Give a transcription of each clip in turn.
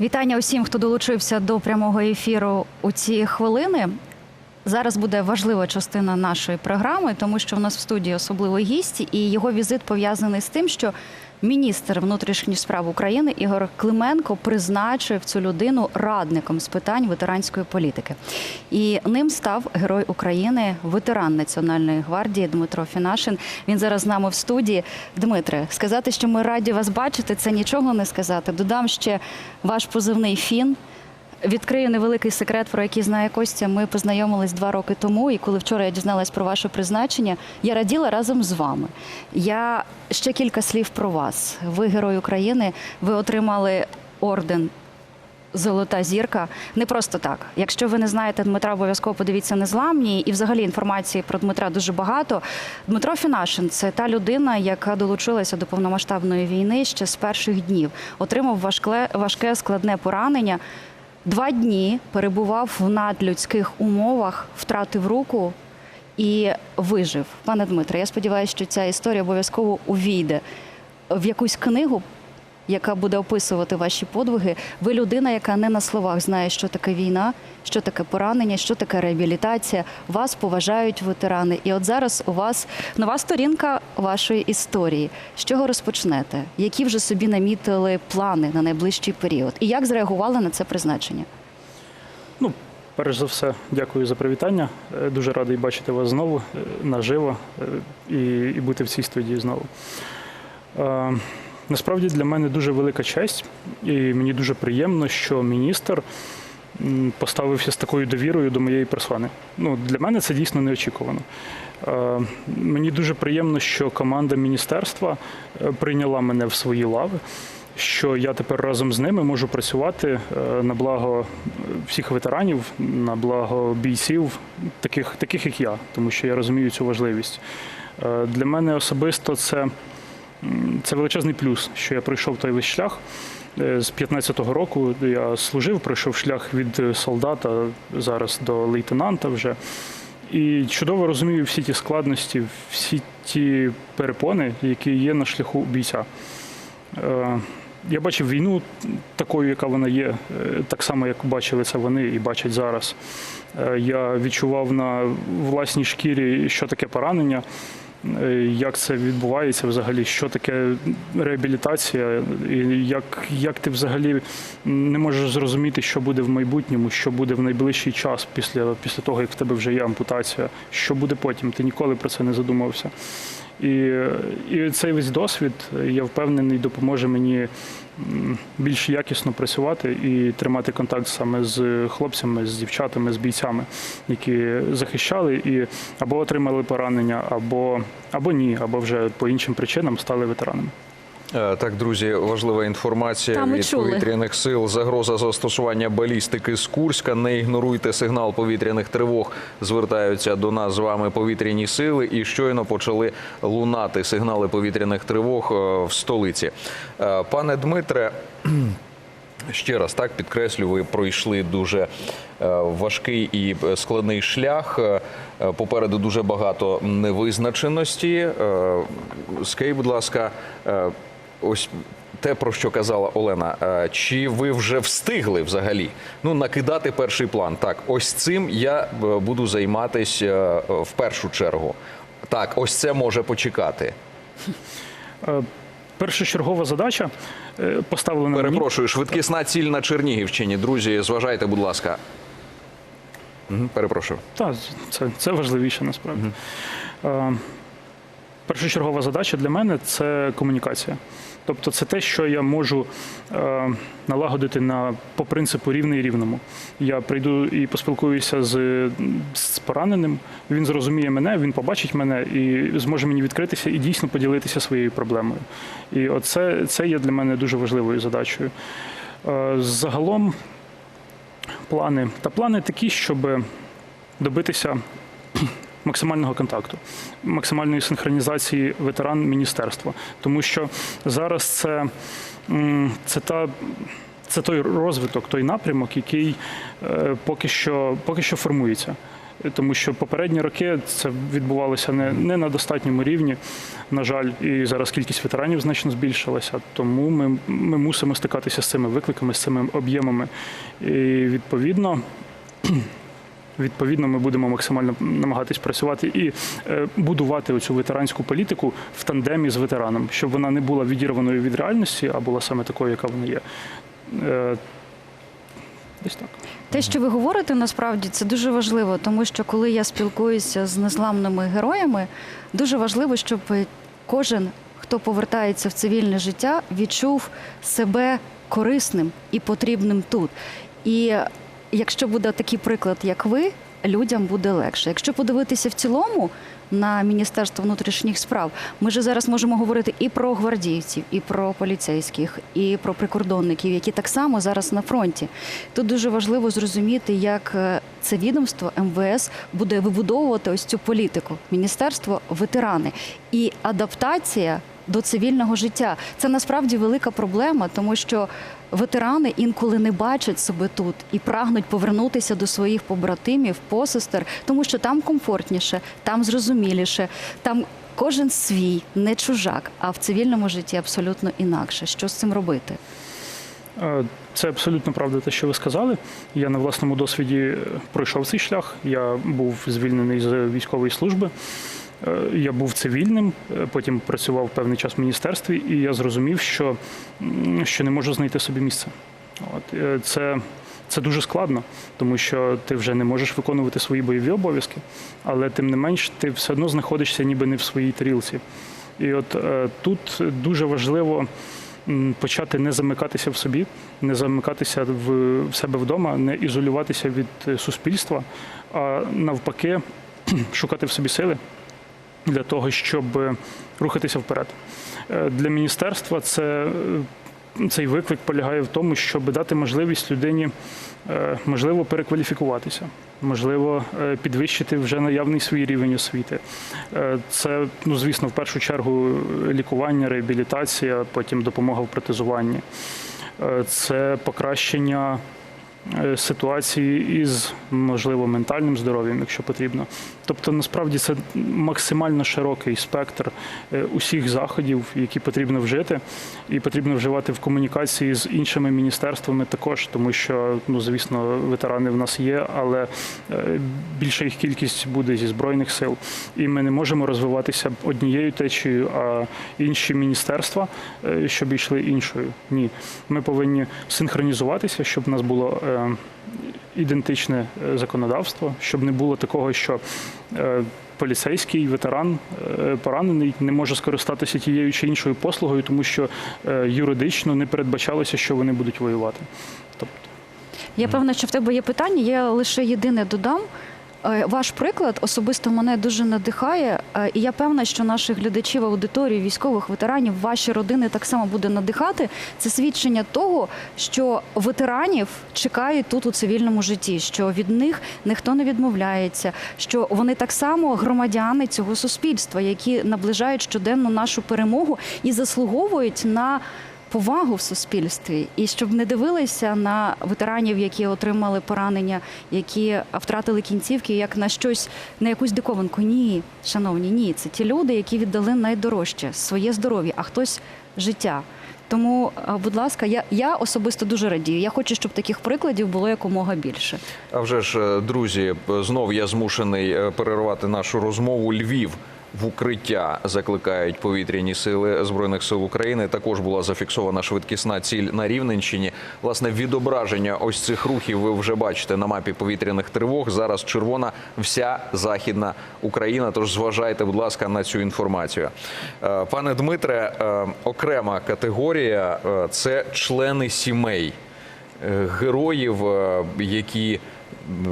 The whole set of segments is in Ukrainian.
Вітання усім, хто долучився до прямого ефіру у ці хвилини. Зараз буде важлива частина нашої програми, тому що в нас в студії особливий гість, і його візит пов'язаний з тим, що міністр внутрішніх справ України Ігор Клименко призначив цю людину радником з питань ветеранської політики. І ним став герой України, ветеран Національної гвардії Дмитро Фінашин. Він зараз з нами в студії. Дмитре, сказати, що ми раді вас бачити, це нічого не сказати. Додам ще ваш позивний фін. Відкрию невеликий секрет, про який знає Костя. Ми познайомились два роки тому, і коли вчора я дізналась про ваше призначення, я раділа разом з вами. Я ще кілька слів про вас. Ви герой України. Ви отримали орден. Золота зірка не просто так. Якщо ви не знаєте Дмитра, обов'язково подивіться незламні. І взагалі інформації про Дмитра дуже багато. Дмитро Фінашин це та людина, яка долучилася до повномасштабної війни ще з перших днів. Отримав важке, важке складне поранення. Два дні перебував в надлюдських умовах, втратив руку і вижив. Пане Дмитре, я сподіваюся, що ця історія обов'язково увійде в якусь книгу, яка буде описувати ваші подвиги. Ви людина, яка не на словах знає, що таке війна, що таке поранення, що таке реабілітація. Вас поважають ветерани. І от зараз у вас нова сторінка вашої історії. З чого розпочнете? Які вже собі намітили плани на найближчий період? І як зреагували на це призначення? Ну, перш за все, дякую за привітання. Е, Дуже радий бачити вас знову е, наживо е, і, і бути в цій студії знову. Насправді для мене дуже велика честь, і мені дуже приємно, що міністр поставився з такою довірою до моєї персони. Ну, для мене це дійсно неочікувано. Е, Мені дуже приємно, що команда міністерства е, прийняла мене в свої лави. Що я тепер разом з ними можу працювати е, на благо всіх ветеранів, на благо бійців, таких, таких як я, тому що я розумію цю важливість. Для мене особисто це, це величезний плюс, що я пройшов той весь шлях. Е, З 15-го року я служив, пройшов шлях від е, солдата зараз до лейтенанта вже. І чудово розумію всі ті складності, всі ті перепони, які є на шляху бійця. Е, Я бачив війну такою, яка вона є, так само, як бачили це вони і бачать зараз. Я відчував на власній шкірі, що таке поранення, як це відбувається взагалі, що таке реабілітація, і як, як ти взагалі не можеш зрозуміти, що буде в майбутньому, що буде в найближчий час після, після того, як в тебе вже є ампутація, що буде потім. Ти ніколи про це не задумався. І, і цей весь досвід, я впевнений, допоможе мені більш якісно працювати і тримати контакт саме з хлопцями, з дівчатами, з бійцями, які захищали і або отримали поранення, або, або ні, або вже по іншим причинам стали ветеранами. Е, Так, друзі, важлива інформація Та, від чули. повітряних сил. Загроза застосування балістики з Курська. Не ігноруйте сигнал повітряних тривог. Звертаються до нас з вами повітряні сили. І щойно почали лунати сигнали повітряних тривог е, в столиці. Е, Пане Дмитре. Ще раз так підкреслю, ви пройшли дуже важкий і складний шлях. Попереду дуже багато невизначеності. Скажіть, будь ласка, ось те, про що казала Олена. е, Чи ви вже встигли взагалі ну накидати перший план? Так, ось цим я е, буду займатися е, в першу чергу. Так, ось це може почекати. Першочергова задача поставлена мені. Перепрошую, швидкісна ціль на Чернігівщині. Друзі, зважайте, будь ласка. Перепрошую. Так, це, це важливіше насправді. Е, Першочергова задача для мене це комунікація. Тобто це те, що я можу е, налагодити на, по принципу рівний рівному. Я прийду і поспілкуюся з, з пораненим, він зрозуміє мене, він побачить мене і зможе мені відкритися і дійсно поділитися своєю проблемою. І оце це є для мене дуже важливою задачею. Е, загалом плани. Та плани такі, щоб добитися максимального контакту, максимальної синхронізації ветеран міністерства. Тому що зараз це, це та. Це той розвиток, той напрямок, який е, поки що, поки що формується. тому що попередні роки це відбувалося не, не на достатньому рівні. На жаль, і зараз кількість ветеранів значно збільшилася. Тому ми, ми мусимо стикатися з цими викликами, з цими об'ємами. І відповідно. Відповідно, ми будемо максимально намагатись працювати і е, будувати оцю ветеранську політику в тандемі з ветераном, щоб вона не була відірваною від реальності, а була саме такою, яка вона є. Е, десь так. Те, що ви говорите, насправді це дуже важливо, тому що коли я спілкуюся з незламними героями, дуже важливо, щоб кожен, хто повертається в цивільне життя, відчув себе корисним і потрібним тут. І якщо буде такий приклад, як ви, людям буде легше. Якщо подивитися в цілому на Міністерство внутрішніх справ, ми ж зараз можемо говорити і про гвардійців, і про поліцейських, і про прикордонників, які так само зараз на фронті. Тут дуже важливо зрозуміти, як е, це відомство МВС буде вибудовувати ось цю політику. Міністерство ветерани і адаптація до цивільного життя. Це насправді велика проблема, тому що ветерани інколи не бачать себе тут і прагнуть повернутися до своїх побратимів, посестер, тому що там комфортніше, там зрозуміліше, там кожен свій, не чужак, а в цивільному житті абсолютно інакше. Що з цим робити? Е, Це абсолютно правда, те, що ви сказали. Я на власному досвіді е, пройшов цей шлях. Я був звільнений з військової служби. Е, Я був цивільним, е, потім працював певний час в міністерстві, і я зрозумів, що, що не можу знайти собі місце. От е, це, це дуже складно, тому що ти вже не можеш виконувати свої бойові обов'язки, але тим не менш ти все одно знаходишся ніби не в своїй тарілці. І от тут дуже важливо почати не замикатися в собі, не замикатися в, в себе вдома, не ізолюватися від суспільства, а навпаки шукати в собі сили для того, щоб е, рухатися вперед. Е, Для міністерства це, е, цей виклик полягає в тому, щоб дати можливість людині можливо перекваліфікуватися, можливо, підвищити вже наявний свій рівень освіти. Це, ну звісно, в першу чергу лікування, реабілітація, потім допомога в протезуванні. Це покращення ситуації із можливо ментальним здоров'ям, якщо потрібно. Тобто, насправді це максимально широкий спектр е, усіх заходів, які потрібно вжити, і потрібно вживати в комунікації з іншими міністерствами також, тому що, ну звісно, ветерани в нас є, але е, більша їх кількість буде зі збройних сил, і ми не можемо розвиватися однією течією, а інші міністерства, е, щоб йшли іншою. Ні, ми повинні синхронізуватися, щоб в нас було е, ідентичне е, законодавство, щоб не було такого, що е, поліцейський ветеран е, поранений не може скористатися тією чи іншою послугою, тому що е, юридично не передбачалося, що вони будуть воювати. Тобто, Я певна, що в тебе є питання. Я лише єдине додам. Е, Ваш приклад особисто мене дуже надихає, е, і я певна, що наших глядачів аудиторії, військових ветеранів, ваші родини так само буде надихати. Це свідчення того, що ветеранів чекають тут у цивільному житті, що від них ніхто не відмовляється, що вони так само громадяни цього суспільства, які наближають щоденно нашу перемогу і заслуговують на повагу в суспільстві, і щоб не дивилися на ветеранів, які отримали поранення, які втратили кінцівки, як на щось на якусь диковинку. Ні, шановні, ні, це ті люди, які віддали найдорожче своє здоров'я, а хтось життя. Тому, будь ласка, я, я особисто дуже радію. Я хочу, щоб таких прикладів було якомога більше. А вже ж, е, друзі, знов я змушений е, перервати нашу розмову. Львів в укриття закликають повітряні сили збройних сил України. Також була зафіксована швидкісна ціль на Рівненщині. Власне, відображення ось цих рухів ви вже бачите на мапі повітряних тривог. Зараз червона вся західна Україна. Тож зважайте, будь ласка, на цю інформацію. Е, Пане Дмитре, е, окрема категорія е, це члени сімей героїв, які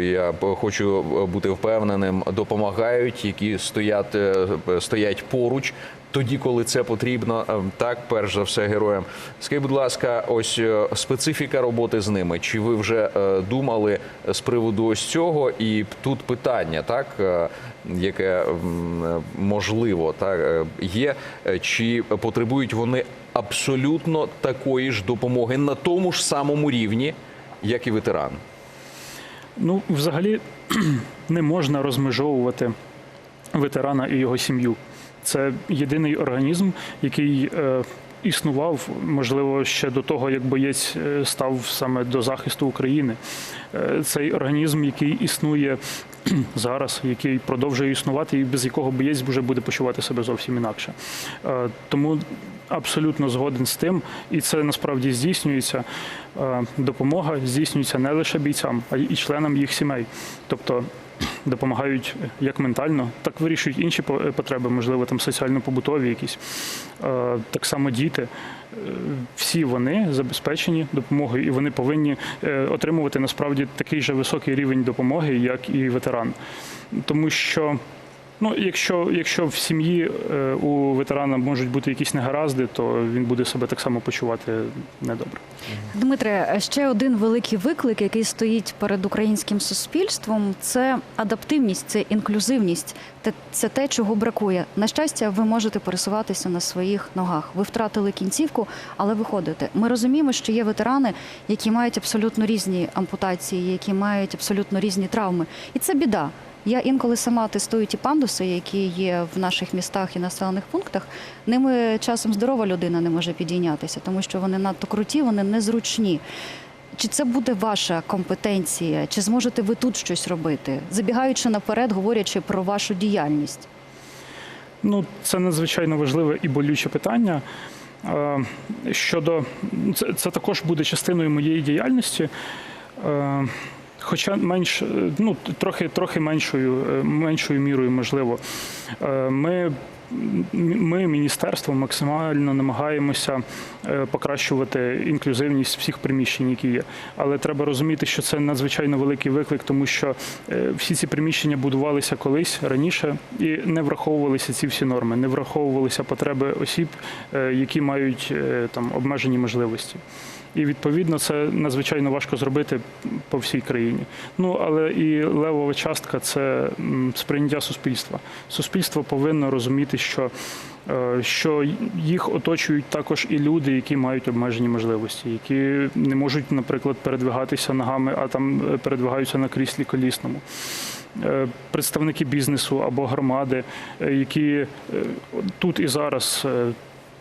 я хочу бути впевненим, допомагають, які стоять, е, стоять поруч. Тоді, коли це потрібно, Е, так перш за все героям. Скажіть, будь ласка, ось е, специфіка роботи з ними. Чи ви вже е, думали з приводу ось цього? І тут питання, так е, яке е, можливо так е, є, Е, чи потребують вони абсолютно такої ж допомоги на тому ж самому рівні, як і ветеран? Ну, взагалі не можна розмежовувати ветерана і його сім'ю. Це єдиний організм, який е, існував, можливо, ще до того, як боєць е, став саме до захисту України. Е, цей організм, який існує зараз, який продовжує існувати, і без якого боєць вже буде почувати себе зовсім інакше. Е, тому абсолютно згоден з тим, і це насправді здійснюється. Е, Допомога здійснюється не лише бійцям, а й членам їх сімей. Тобто допомагають як ментально, так вирішують інші по- потреби, можливо, там соціально-побутові якісь. Е, Так само діти. Е, Всі вони забезпечені допомогою, і вони повинні отримувати насправді такий же високий рівень допомоги, як і ветеран. Тому що Ну, якщо, якщо в сім'ї е, у ветерана можуть бути якісь негаразди, то він буде себе так само почувати недобре. Дмитре, ще один великий виклик, який стоїть перед українським суспільством, це адаптивність, це інклюзивність. Це те, чого бракує. На щастя, ви можете пересуватися на своїх ногах. Ви втратили кінцівку, але ви ходите. Ми розуміємо, що є ветерани, які мають абсолютно різні ампутації, які мають абсолютно різні травми, і це біда. Я інколи сама тестую ті пандуси, які є в наших містах і населених пунктах. Ними часом здорова людина не може підійнятися, тому що вони надто круті, вони незручні. Чи це буде ваша компетенція? Чи зможете ви тут щось робити? Забігаючи наперед, говорячи про вашу діяльність? Ну, це надзвичайно важливе і болюче питання. Щодо це, це також буде частиною моєї діяльності. Хоча менш, е, ну, трохи, трохи меншою, е, меншою мірою, можливо. Е, Ми, ми, міністерство, максимально намагаємося покращувати інклюзивність всіх приміщень, які є. Але треба розуміти, що це надзвичайно великий виклик, тому що всі ці приміщення будувалися колись раніше і не враховувалися ці всі норми, не враховувалися потреби осіб, які мають там обмежені можливості. І відповідно це надзвичайно важко зробити по всій країні. Ну але і левова частка це сприйняття суспільства. Суспільство повинно розуміти, що, е, що їх оточують також і люди, які мають обмежені можливості, які не можуть, наприклад, передвигатися ногами, а там е, передвигаються на кріслі колісному. Е, Представники бізнесу або громади, які тут і зараз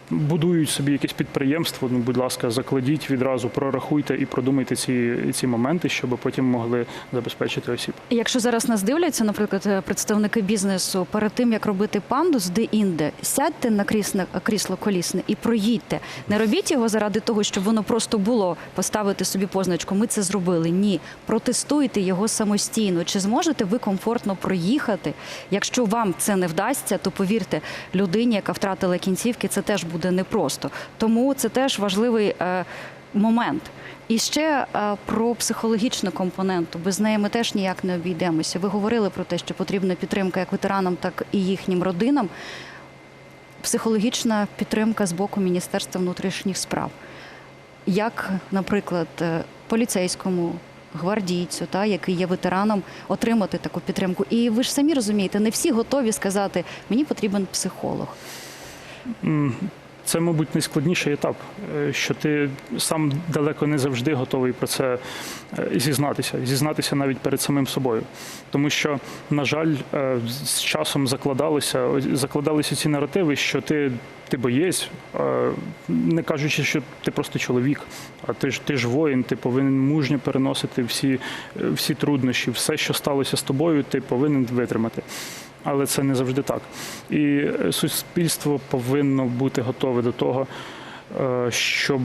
будують собі якесь підприємство, ну, будь ласка, закладіть відразу, прорахуйте і продумайте ці, ці моменти, щоб потім могли забезпечити осіб. Якщо зараз нас дивляться, наприклад, е, представники бізнесу, перед тим як робити пандус де-інде, сядьте на крісло, крісло колісне і проїдьте. Не робіть його заради того, щоб воно просто було поставити собі позначку. Ми це зробили. Ні, протестуйте його самостійно. Чи зможете ви комфортно проїхати? Якщо вам це не вдасться, то повірте, людині, яка втратила кінцівки, це теж буде непросто. Тому це теж важливий е, момент. І ще е, про психологічну компоненту. Без неї ми теж ніяк не обійдемося. Ви говорили про те, що потрібна підтримка як ветеранам, так і їхнім родинам. Психологічна підтримка з боку Міністерства внутрішніх справ. Як, наприклад, е, поліцейському гвардійцю, та, який є ветераном, отримати таку підтримку. І ви ж самі розумієте, не всі готові сказати, мені потрібен психолог. Це, мабуть, найскладніший етап, е, що ти сам далеко не завжди готовий про це е, зізнатися, зізнатися навіть перед самим собою. Тому що, на жаль, е, з часом закладалися, закладалися ці наративи, що ти, ти боєць, не кажучи, що ти просто чоловік, а ти ж ти ж воїн, ти повинен мужньо переносити всі, всі труднощі, все, що сталося з тобою, ти повинен витримати. Але це не завжди так. І е, суспільство повинно бути готове до того, е, щоб,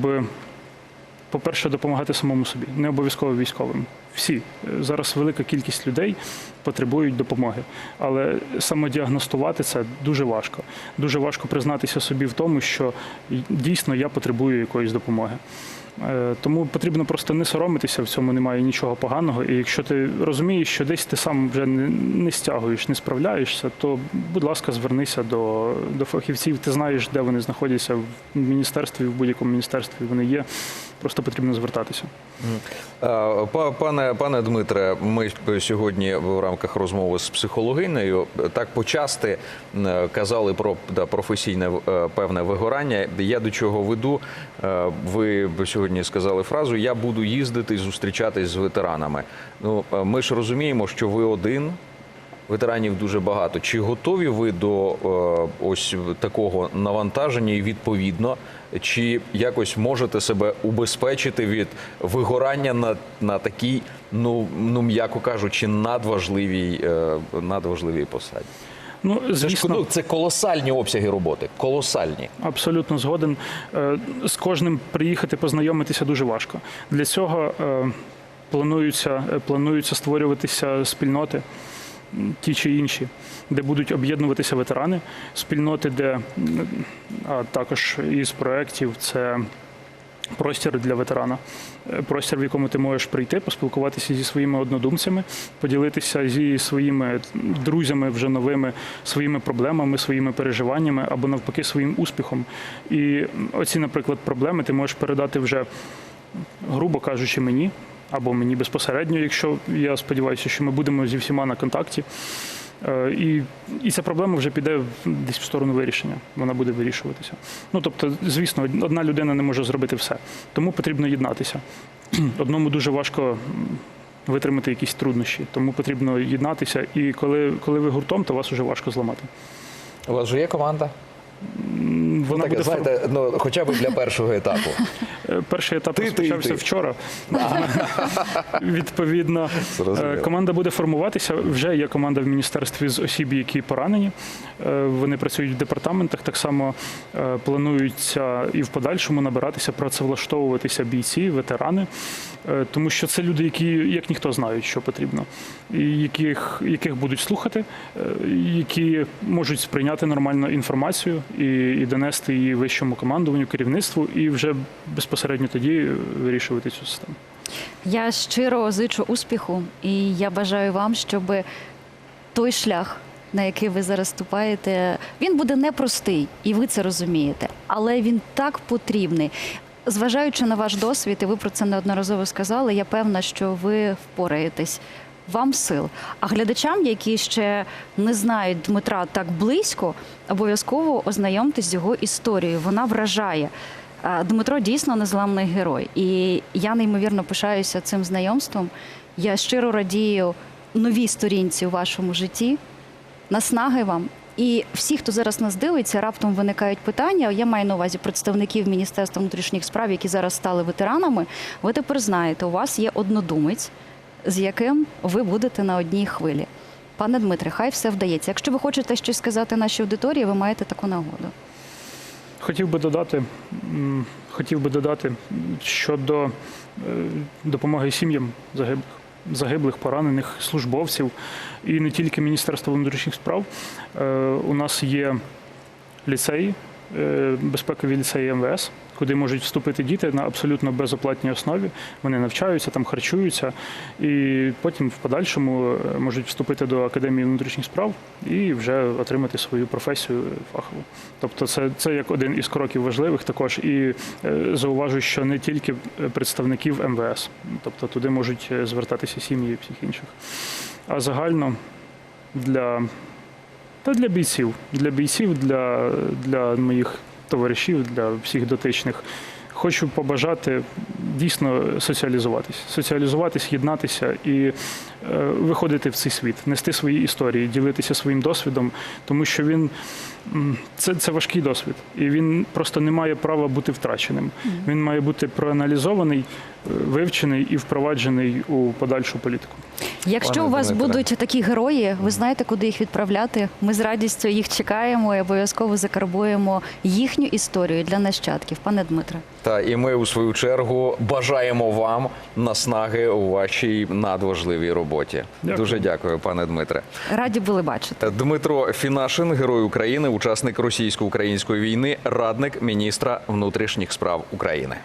по-перше, допомагати самому собі, не обов'язково військовим. Всі зараз велика кількість людей потребують допомоги, але самодіагностувати це дуже важко. Дуже важко признатися собі в тому, що дійсно я потребую якоїсь допомоги. Е, Тому потрібно просто не соромитися, в цьому немає нічого поганого. І якщо ти розумієш, що десь ти сам вже не, стягуєш, не справляєшся, то будь ласка, звернися до, до фахівців. Ти знаєш, де вони знаходяться в міністерстві, в будь-якому міністерстві вони є. Просто потрібно звертатися. Па- Пане, пане Дмитре, ми сьогодні в рамках розмови з психологинею так почасти е, казали про да, професійне е, певне вигорання. Я до чого веду? Е, Ви сьогодні сказали фразу Я буду їздити і зустрічатись з ветеранами. Ну, ми ж розуміємо, що ви один. Ветеранів дуже багато. Чи готові ви до е, ось такого навантаження і відповідно, чи якось можете себе убезпечити від вигорання на, на такій, ну, ну м'яко кажучи, надважливій, е, надважливій посаді? Ну, Це, ж, звісно, ну, це колосальні обсяги роботи. Колосальні. Абсолютно згоден. Е, З кожним приїхати познайомитися дуже важко. Для цього плануються, плануються створюватися спільноти, ті чи інші, де будуть об'єднуватися ветерани, спільноти, де а також із проєктів це. Простір для ветерана, Е, простір, в якому ти можеш прийти, поспілкуватися зі своїми однодумцями, поділитися зі своїми друзями вже новими своїми проблемами, своїми переживаннями або навпаки своїм успіхом. І оці, наприклад, проблеми ти можеш передати вже, грубо кажучи, мені. Або мені безпосередньо, якщо я сподіваюся, що ми будемо зі всіма на контакті. Е, І, і ця проблема вже піде десь в сторону вирішення. Вона буде вирішуватися. Ну тобто, звісно, одна людина не може зробити все. Тому потрібно єднатися. Одному дуже важко витримати якісь труднощі, тому потрібно єднатися. І коли, коли ви гуртом, то вас вже важко зламати. У вас вже є команда? Вона Так, буде знаєте, ну хоча б для першого етапу. Е, Перший етап Ти, розпочався ти. вчора. Відповідно, Зрозуміло. е, команда буде формуватися. Вже є команда в міністерстві з осіб, які поранені. Е, Вони працюють в департаментах. Так само плануються і в подальшому набиратися, працевлаштовуватися бійці, ветерани, тому що це люди, які як ніхто знають, що потрібно, і яких, яких будуть слухати, які можуть сприйняти нормально інформацію і, і донести її вищому командуванню, керівництву, і вже безпосередньо тоді вирішувати цю систему. Я щиро зичу успіху, і я бажаю вам, щоб той шлях, на який ви зараз ступаєте, він буде непростий, і ви це розумієте, але він так потрібний. Зважаючи на ваш досвід, і ви про це неодноразово сказали, я певна, що ви впораєтесь. Вам сил. А глядачам, які ще не знають Дмитра так близько, обов'язково ознайомтесь з його історією. Вона вражає. Дмитро дійсно незламний герой. І я неймовірно пишаюся цим знайомством. Я щиро радію новій сторінці у вашому житті. Наснаги вам. І всі, хто зараз нас дивиться, раптом виникають питання. Я маю на увазі представників Міністерства внутрішніх справ, які зараз стали ветеранами. Ви тепер знаєте, у вас є однодумець, з яким ви будете на одній хвилі. Пане Дмитре, хай все вдається. Якщо ви хочете щось сказати нашій аудиторії, ви маєте таку нагоду. Хотів би додати, хотів би додати щодо е, допомоги сім'ям загиблих, загиблих, поранених службовців і не тільки Міністерства внутрішніх справ. Е, У нас є ліцеї, безпекові ліцеї МВС, куди можуть вступити діти на абсолютно безоплатній основі. Вони навчаються, там харчуються, і потім в подальшому е, можуть вступити до академії внутрішніх справ і вже отримати свою професію фахову. Тобто, це, це як один із кроків важливих також. І е, зауважу, що не тільки представників МВС, тобто туди можуть е, звертатися сім'ї всіх інших. А загально для, та для бійців, для бійців, для, для моїх товаришів, для всіх дотичних. Хочу побажати дійсно соціалізуватись, соціалізуватись, єднатися і е, виходити в цей світ, нести свої історії, ділитися своїм досвідом, тому що він це, це важкий досвід, і він просто не має права бути втраченим. Він має бути проаналізований, е, вивчений і впроваджений у подальшу політику. Якщо Пане у вас Дмитре. будуть такі герої, ви знаєте, куди їх відправляти. Ми з радістю їх чекаємо і обов'язково закарбуємо їхню історію для нащадків. Пане Дмитре. Та і ми у свою чергу бажаємо вам наснаги у вашій надважливій роботі. Дякую. Дуже дякую, пане Дмитре. Раді були бачити. Дмитро Фінашин, герой України, учасник російсько-української війни, радник міністра внутрішніх справ України.